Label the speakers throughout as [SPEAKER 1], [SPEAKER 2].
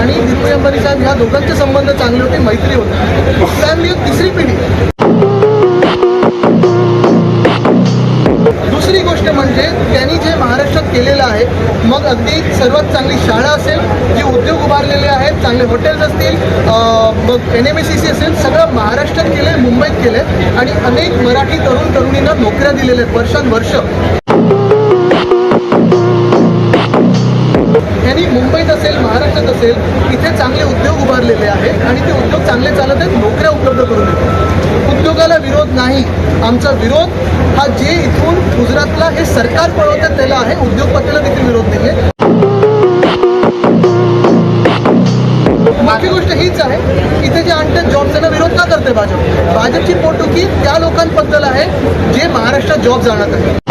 [SPEAKER 1] आणि धीरूभाई अंबानी साहेब ह्या दोघांचे संबंध चांगले होते मैत्री होती. फॅमिली एक तिसरी पिढी. दुसरी गोष्ट म्हणजे त्यांनी जे महाराष्ट्रात केलेलं आहे मग अगदी सर्वात चांगली शाळा असेल जे उद्योग उभारलेले आहेत चांगले हॉटेल्स असतील मग N M S C C असेल सगळं महाराष्ट्रात केलं मुंबईत केलं आणि अनेक मराठी तरुण तरुणींना नोकऱ्या दिलेल्या आहेत वर्षानुवर्ष. असेल इथे चांगले उद्योग उभारलेले आहेत आणि ते उद्योग चांगले चालत आहेत नोकऱ्या उपलब्ध करून देतात. उद्योगाला विरोध नाही. आमचा विरोध हा जे इथून गुजरातला हे सरकार पळवतात त्याला आहे उद्योगपतीला देखील विरोध नाही आहे बाकी गोष्ट हीच आहे इथे जे आणतात जॉब त्यांना विरोध का करते भाजप? भाजपची पोटुकी त्या लोकांबद्दल आहे जे महाराष्ट्रात जॉब जाणत आहे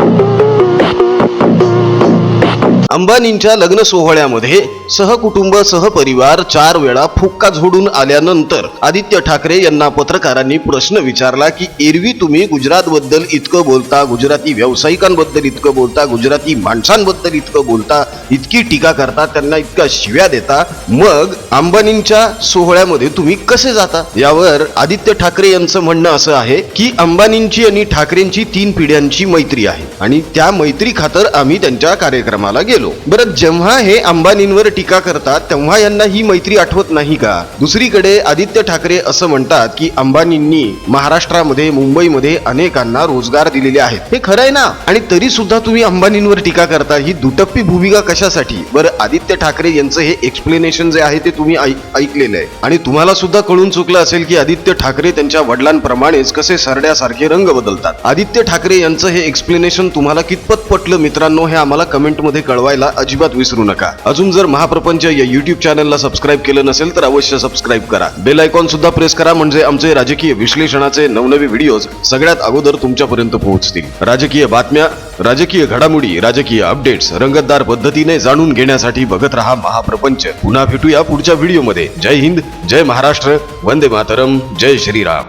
[SPEAKER 2] अंबानींच्या लग्न सोहळ्यामध्ये सहकुटुंब सहपरिवार चार वेळा फुक्का झोडून आल्यानंतर आदित्य ठाकरे यांना पत्रकारांनी प्रश्न विचारला की एरवी तुम्ही गुजरातबद्दल इतकं बोलता गुजराती व्यावसायिकांबद्दल इतकं बोलता गुजराती माणसांबद्दल इतकं बोलता इतकी टीका करता त्यांना इतका शिव्या देता मग अंबानींच्या सोहळ्यामध्ये तुम्ही कसे जाता? यावर आदित्य ठाकरे यांचं म्हणणं असं आहे की अंबानींची आणि ठाकरेंची तीन पिढ्यांची मैत्री आहे. आणि त्या मैत्री खातर आम्ही त्यांच्या कार्यक्रमाला गेलो. बरं जेव्हा हे अंबानींवर टीका करतात तेव्हा यांना ही मैत्री आठवत नाही का? दुसरीकडे आदित्य ठाकरे असं म्हणतात की अंबानींनी महाराष्ट्रामध्ये मुंबईमध्ये अनेकांना रोजगार दिलेले आहेत. हे खरं आहे ना? आणि तरी सुद्धा तुम्ही अंबानींवर टीका करता ही दुटप्पी भूमिका कशी कशासाठी? बरं आदित्य ठाकरे यांचं हे एक्सप्लेनेशन जे आहे ते तुम्ही ऐकलेलं आहे. आणि तुम्हाला सुद्धा कळून चुकलं असेल की आदित्य ठाकरे त्यांच्या वडिलांप्रमाणेच कसे सरड्यासारखे रंग बदलतात. आदित्य ठाकरे यांचं हे एक्सप्लेनेशन तुम्हाला कितपत पटलं मित्रांनो हे आम्हाला कमेंटमध्ये कळवायला अजिबात विसरू नका. अजून जर महाप्रपंच या युट्यूब चॅनलला सबस्क्राईब केलं नसेल तर अवश्य सबस्क्राईब करा. बेल आयकॉन सुद्धा प्रेस करा म्हणजे आमचे राजकीय विश्लेषणाचे नवनवे व्हिडिओज सगळ्यात अगोदर तुमच्यापर्यंत पोहोचतील. राजकीय बातम्या राजकीय घडामोडी राजकीय अपडेट्स रंगतदार पद्धतीने जाणून घेण्यासाठी बघत रहा महाप्रपंच. पुन्हा भेटूया पुढच्या व्हिडिओमध्ये. जय हिंद जय महाराष्ट्र वंदे मातरम जय श्रीराम.